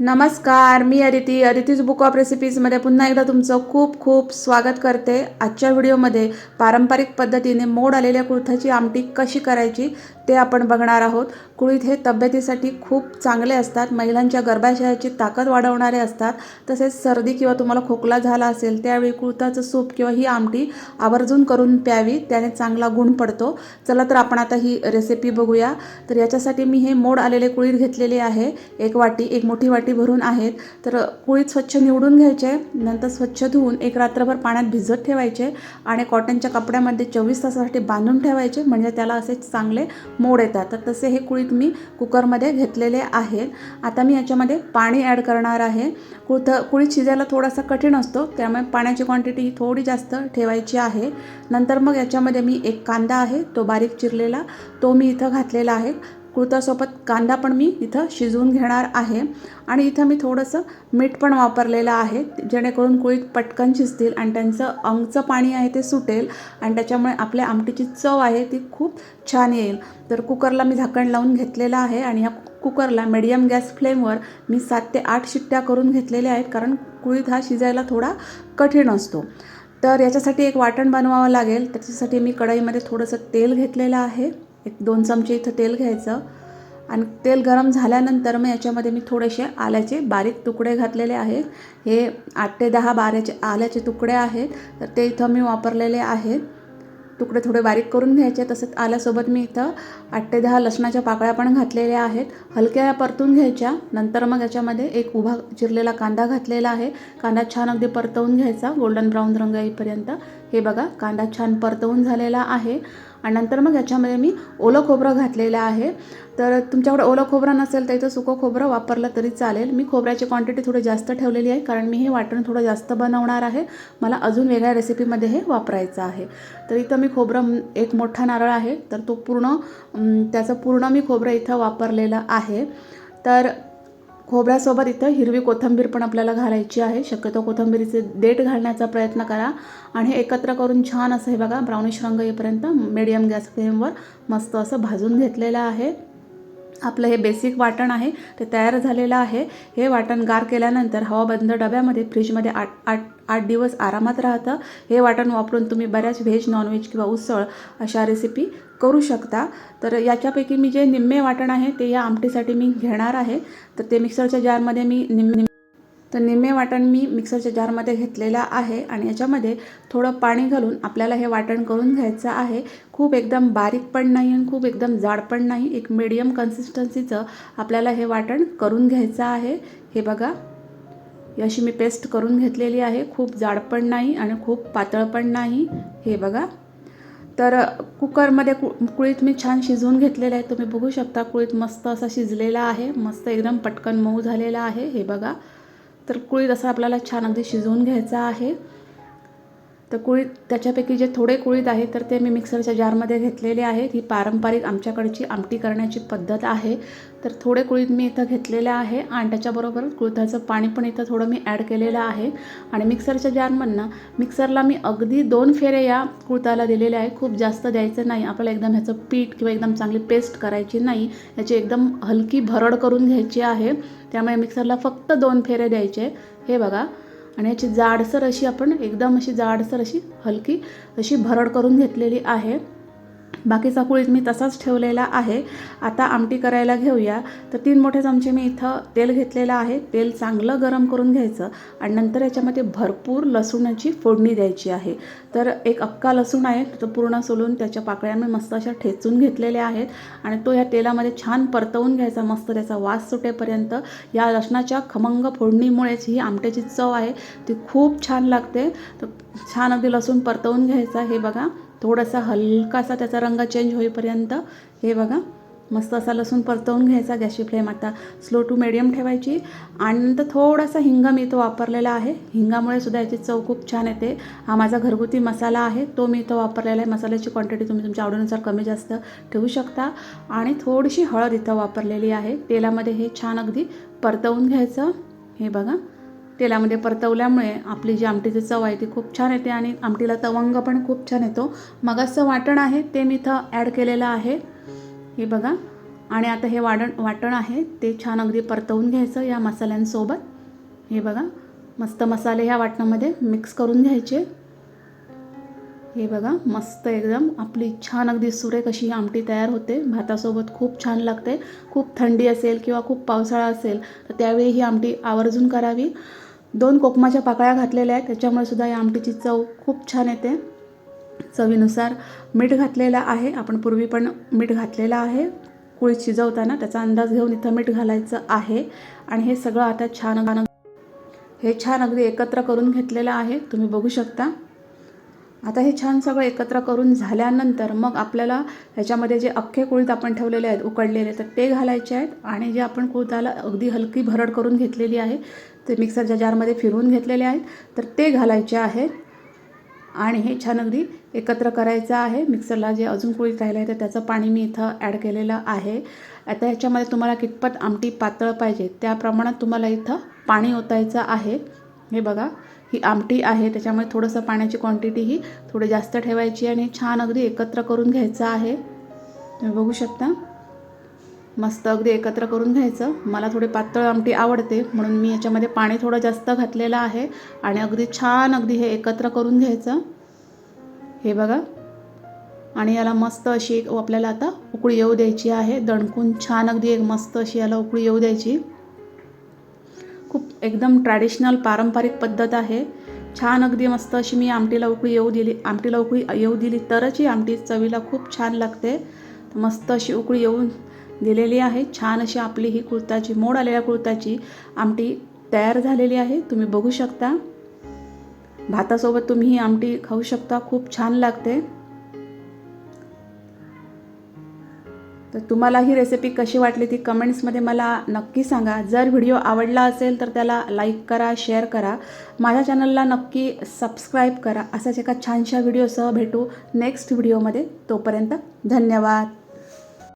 नमस्कार मी Aditi. Aditi's book of रेसिपीजमध्ये पुन्हा एकदा तुमचं खूप खूप स्वागत करते. आजच्या व्हिडिओमध्ये पारंपरिक पद्धतीने मोड आलेल्या कुळथाची आमटी कशी करायची ते आपण बघणार आहोत. कुळीथ हे तब्येतीसाठी खूप चांगले असतात. महिलांच्या गर्भाशयाची ताकद वाढवणारे असतात. तसेच सर्दी किंवा तुम्हाला खोकला झाला असेल त्यावेळी कुळथाचं सूप किंवा ही आमटी आवर्जून करून प्यावी. त्याने चांगला गुण पडतो. चला तर आपण आता ही रेसिपी बघूया. तर याच्यासाठी मी हे मोड आलेले कुळीत घेतलेले आहे. एक वाटी एक मोठी वाटी भरून आहेत तर कुळीत स्वच्छ निवडून घ्यायचे नंतर स्वच्छ धुवून एक रात्रभर पाण्यात भिजत ठेवायचे आणि कॉटनच्या कपड्यामध्ये चोवीस तासासाठी बांधून ठेवायचे म्हणजे त्याला असे चांगले मोड येतात. तर तसे हे कुळीत मी कुकरमध्ये घेतलेले आहेत. आता मी याच्यामध्ये पाणी ॲड करणार आहे. कुळथ कुळीत शिजायला थोडासा कठीण असतो त्यामुळे पाण्याची क्वांटिटी ही थोडी जास्त ठेवायची आहे. नंतर मग याच्यामध्ये मी एक कांदा आहे तो बारीक चिरलेला तो मी इथं घातलेला आहे. कुळतासोबत कांदा पण मी इथं शिजवून घेणार आहे. आणि इथं मी थोडंसं मीठ पण वापरलेलं आहे जेणेकरून कुळीत पटकन शिजतील आणि त्यांचं अंगचं पाणी आहे ते सुटेल आणि त्याच्यामुळे आपल्या आमटीची चव आहे ती खूप छान येईल. तर कुकरला मी झाकण लावून घेतलेलं आहे आणि ह्या कुकरला मिडियम गॅस फ्लेमवर मी सात ते आठ शिट्ट्या करून घेतलेल्या आहेत कारण कुळीत हा शिजायला थोडा कठीण असतो. तर याच्यासाठी एक वाटण बनवावं लागेल. त्याच्यासाठी मी कढईमध्ये थोडंसं तेल घेतलेलं आहे. एक दोन चमचे इथं तेल घ्यायचं. आणि तेल गरम झाल्यानंतर मग याच्यामध्ये मी थोडेसे आल्याचे बारीक तुकडे घातलेले आहेत. हे आठ ते दहा बाराचे आल्याचे तुकडे आहेत. तर ते इथं मी वापरलेले आहेत. तुकडे थोडे बारीक करून घ्यायचे. तसंच आल्यासोबत मी इथं आठ ते दहा लसणाच्या पाकळ्या पण घातलेल्या आहेत. हलक्या परतून घ्यायच्या. नंतर मग याच्यामध्ये एक उभा चिरलेला कांदा घातलेला आहे. कांदा छान अगदी परतवून घ्यायचा. गोल्डन ब्राऊन रंग येईपर्यंत. हे बघा कांदा छान परतवून झालेला आहे. आणि नंतर मग याच्यामध्ये मी ओलं खोबरं घातलेलं आहे. तर तुमच्याकडे ओलं खोबरं नसेल तर इथं सुकं खोबरं वापरलं तरी चालेल. मी खोबऱ्याची क्वांटिटी थोडी जास्त ठेवलेली आहे कारण मी हे वाटण थोडं जास्त बनवणार आहे. मला अजून वेगळ्या रेसिपीमध्ये हे वापरायचं आहे. तर इथं मी खोबरं एक मोठा नारळ आहे. तर तो पूर्ण त्याचं पूर्ण मी खोबरं इथं वापरलेलं आहे. तर खोबऱ्यासोबत इथं हिरवी कोथिंबीर पण आपल्याला घालायची आहे. शक्यतो कोथिंबीरीचे देठ घालण्याचा प्रयत्न करा आणि हे एकत्र करून छान असं हे बघा ब्राउनिश रंग येईपर्यंत मिडियम गॅस फ्लेमवर मस्त असं भाजून घेतलेलं आहे. आपलं हे बेसिक वाटण आहे ते तयार झालेलं आहे. हे वाटण गार केल्यानंतर हवाबंद डब्यामध्ये फ्रीजमध्ये आठ आठ आठ दिवस आरामात राहतं. हे वाटण वापरून तुम्ही बऱ्याच व्हेज नॉनव्हेज किंवा उसळ अशा रेसिपी करू शकता. तर याच्यापैकी मी जे निम्मे वाटण आहे ते या आमटीसाठी मी घेणार आहे. तर ते मिक्सरच्या जारमध्ये मी निम तर निम्मे वाटण मी मिक्सरच्या जारमध्ये घेतलेलं आहे आणि याच्यामध्ये थोडं पाणी घालून आपल्याला हे वाटण करून घ्यायचं आहे. खूप एकदम बारीक पण नाही आणि खूप एकदम जाड पण नाही. एक मीडियम कन्सिस्टन्सीचं आपल्याला हे वाटण करून घ्यायचं आहे. हे बघा अशी मी पेस्ट करून घेतलेली आहे. खूप जाड पण नाही आणि खूप पातळ पण नाही. हे बघा. तर कुकरमध्ये कु कुळीत मी छान शिजवून घेतलेलं आहे. तुम्ही बघू शकता कुळीत मस्त असा शिजलेला आहे. मस्त एकदम पटकन मऊ झालेला आहे हे बघा. तर कुळीत असं आपल्याला छान अगदी शिजवून घ्यायचं आहे. तर कुळीत त्याच्यापैकी जे थोडे कुळीत आहे तर ते मी मिक्सरच्या जारमध्ये घेतलेले आहेत. ही पारंपरिक आमच्याकडची आमटी करण्याची पद्धत आहे. तर थोडे कुळीत मी इथं घेतलेले आहे आणि त्याच्याबरोबर कुळथाचं पाणी पण इथं थोडं मी ॲड केलेलं आहे. आणि मिक्सरच्या जारमधनं मिक्सरला मी अगदी दोन फेरे या कुळताला दिलेले आहे. खूप जास्त द्यायचं नाही. आपल्याला एकदम ह्याचं पीठ किंवा एकदम चांगली पेस्ट करायची नाही. याची एकदम हलकी भरड करून घ्यायची आहे. त्यामुळे मिक्सरला फक्त दोन फेरे द्यायचे. हे बघा. आणि याची जाडसर अशी आपण एकदम अशी जाडसर अशी हलकी अशी भरड करून घेतलेली आहे. बाकीचा कुळीत मी तसाच ठेवलेला आहे. आता आमटी करायला घेऊया. तर तीन मोठे चमचे मी इथं तेल घेतलेलं आहे. तेल चांगलं गरम करून घ्यायचं आणि नंतर याच्यामध्ये भरपूर लसूणाची फोडणी द्यायची आहे. तर एक अक्का लसूण आहे तो पूर्ण सोलून त्याच्या पाकळ्या मी मस्त अशा ठेचून घेतलेल्या आहेत आणि तो या तेलामध्ये छान परतवून घ्यायचा मस्त त्याचा वास सुटेपर्यंत. या लसणाच्या खमंग फोडणीमुळेच ही आमट्याची चव आहे. ती खूप छान लागते. तर छान अगदी लसूण परतवून घ्यायचा हे बघा. थोडासा हलकासा त्याचा रंग चेंज होईपर्यंत हे बघा मस्त असा लसूण परतवून घ्यायचा गॅसची फ्लेम. आता स्लो टू मिडियम ठेवायची. आणि नंतर थोडासा हिंग मी इथं वापरलेला आहे. हिंगामुळे सुद्धा याची चव खूप छान येते. हा माझा घरगुती मसाला आहे. तो मी इथं वापरलेला आहे. मसाल्याची क्वांटिटी तुम्ही तुमच्या आवडीनुसार कमी जास्त ठेवू शकता. आणि थोडीशी हळद इथं वापरलेली आहे. तेलामध्ये हे छान अगदी परतवून घ्यायचं. हे बघा. तेलामध्ये परतवल्यामुळे आपली जी आमटीची चव आहे ती खूप छान येते आणि आमटीला तवंग पण खूप छान येतो. मगाचं वाटण आहे ते मी इथं ॲड केलेलं आहे. हे बघा. आणि आता हे वाडण वाटण आहे ते छान अगदी परतवून घ्यायचं या मसाल्यांसोबत. हे बघा. मस्त मसाले ह्या वाटणामध्ये मिक्स करून घ्यायचे. हे बघा. मस्त एकदम आपली छान अगदी सुरेख अशी ही आमटी तयार होते. भातासोबत खूप छान लागते. खूप थंडी असेल किंवा खूप पावसाळा असेल तर त्यावेळी ही आमटी आवर्जून करावी. दोन कोकमाच्या पाकळ्या घातलेल्या आहेत. त्याच्यामुळे सुद्धा या आमटीची चव खूप छान येते. चवीनुसार मीठ घातलेलं आहे. आपण पूर्वी पण मीठ घातलेलं आहे. कुळीत शिजवताना त्याचा अंदाज घेऊन इथं मीठ घालायचं आहे. आणि हे सगळं आता छान गाणं हे छान अगदी एकत्र करून घेतलेलं आहे. तुम्ही बघू शकता. आता हे छान सगळं एकत्र करून झाल्यानंतर मग आपल्याला ह्याच्यामध्ये जे अख्खे कुळीत आपण ठेवलेले आहेत उकडलेले तर ते घालायचे आहेत आणि जे आपण कुळताला अगदी हलकी भरड करून घेतलेली आहे ते मिक्सरच्या जारमध्ये फिरवून घेतलेले आहेत तर ते घालायचे आहेत. आणि हे छान अगदी एकत्र करायचं आहे. मिक्सरला जे अजून कुळीत राहिलं आहे तर त्याचं पाणी मी इथं ॲड केलेलं आहे. आता ह्याच्यामध्ये तुम्हाला कितपत आमटी पातळ पाहिजे त्या प्रमाणात तुम्हाला इथं पाणी ओतायचं आहे. हे बघा ही आमटी आहे त्याच्यामुळे थोडंसं पाण्याची क्वांटिटी ही थोडी जास्त ठेवायची आणि छान अगदी एकत्र करून घ्यायचं आहे. तुम्ही बघू शकता. मस्त अगदी एकत्र करून घ्यायचं. मला थोडी पातळ आमटी आवडते म्हणून मी याच्यामध्ये पाणी थोडं जास्त घातलेलं आहे आणि अगदी छान अगदी हे एकत्र करून घ्यायचं. हे बघा. आणि याला मस्त अशी एक आपल्याला आता उकळी येऊ द्यायची आहे. दणकून छान अगदी एक मस्त अशी याला उकळी येऊ द्यायची. खूप एकदम ट्रॅडिशनल पारंपरिक पद्धत आहे. छान अगदी मस्त अशी मी आमटीला उकळी येऊ दिली. आमटीला उकळी येऊ दिली तरच ही आमटी चवीला खूप छान लागते. मस्त अशी उकळी येऊन दिलेली आहे. छान अशी आपली ही कुर्ताची मोड आलेल्या कुर्ताची आमटी तयार झालेली आहे. तुम्ही बघू शकता. भातासोबत तुम्ही ही आमटी खाऊ शकता. खूप छान लागते. तर तुम्हाला ही रेसिपी कशी वाटली ती कमेंट्समध्ये मला नक्की सांगा. जर व्हिडिओ आवडला असेल तर त्याला लाईक करा शेअर करा. माझ्या चॅनलला नक्की सबस्क्राईब करा. असाच एका छानशा व्हिडिओसह भेटू नेक्स्ट व्हिडिओमध्ये तोपर्यंत धन्यवाद.